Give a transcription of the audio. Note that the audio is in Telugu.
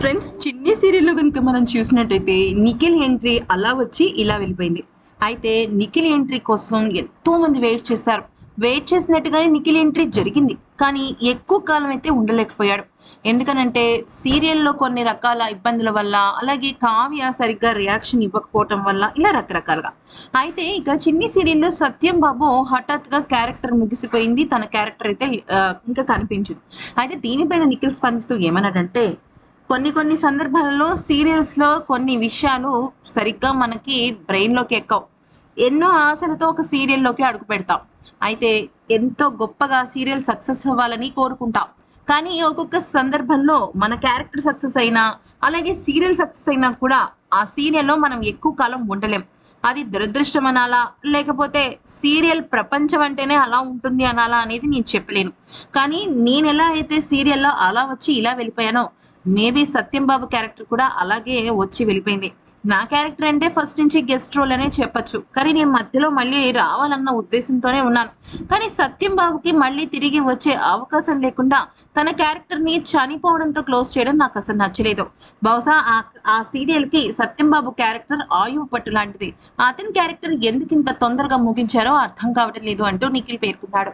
ఫ్రెండ్స్ చిన్ని సీరియల్లో కనుక మనం చూసినట్టయితే నిఖిల్ ఎంట్రీ అలా వచ్చి ఇలా వెళ్ళిపోయింది. అయితే నిఖిల్ ఎంట్రీ కోసం ఎంతో మంది వెయిట్ చేశారు. వెయిట్ చేసినట్టుగానే నిఖిల్ ఎంట్రీ జరిగింది. కానీ ఎక్కువ కాలం అయితే ఉండలేకపోయాడు. ఎందుకనంటే సీరియల్లో కొన్ని రకాల ఇబ్బందుల వల్ల అలాగే కావ్య సరిగ్గా రియాక్షన్ ఇవ్వకపోవటం వల్ల ఇలా రకరకాలుగా. అయితే ఇక చిన్ని సీరియల్లో సత్యం బాబు హఠాత్తుగా క్యారెక్టర్ ముగిసిపోయింది. తన క్యారెక్టర్ అయితే ఇంకా కనిపించదు. అయితే దీనిపైన నిఖిల్ స్పందిస్తూ ఏమన్నాడంటే కొన్ని కొన్ని సందర్భాలలో సీరియల్స్లో కొన్ని విషయాలు సరిగ్గా మనకి బ్రెయిన్లోకి ఎక్కవు. ఎన్నో ఆశలతో ఒక సీరియల్లోకి అడుగు పెడతాం అయితే ఎంతో గొప్పగా సీరియల్ సక్సెస్ అవ్వాలని కోరుకుంటాం కానీ ఒక్కొక్క సందర్భంలో మన క్యారెక్టర్ సక్సెస్ అయినా అలాగే సీరియల్ సక్సెస్ అయినా కూడా ఆ సీరియల్లో మనం ఎక్కువ కాలం ఉండలేం. అది దురదృష్టం అనాలా లేకపోతే సీరియల్ ప్రపంచం అంటేనే అలా ఉంటుంది అనాలా అనేది నేను చెప్పలేను. కానీ నేను ఎలా అయితే సీరియల్లో అలా వచ్చి ఇలా వెళ్ళిపోయానో మేబీ సత్యం బాబు క్యారెక్టర్ కూడా అలాగే వచ్చి వెళ్ళిపోయింది. నా క్యారెక్టర్ అంటే ఫస్ట్ నుంచి గెస్ట్ రోల్ అనే చెప్పొచ్చు. కానీ నేను మధ్యలో మళ్ళీ రావాలన్న ఉద్దేశంతోనే ఉన్నాను. కానీ సత్యం బాబుకి మళ్ళీ తిరిగి వచ్చే అవకాశం లేకుండా తన క్యారెక్టర్ని చనిపోవడంతో క్లోజ్ చేయడం నాకు అసలు నచ్చలేదు. బహుశా ఆ ఆ సీరియల్కి సత్యం బాబు క్యారెక్టర్ ఆయువు పట్టు లాంటిది. అతని క్యారెక్టర్ ఎందుకు ఇంత తొందరగా ముగించారో అర్థం కావడం లేదు అంటూ నిఖిల్ పేర్కొన్నాడు.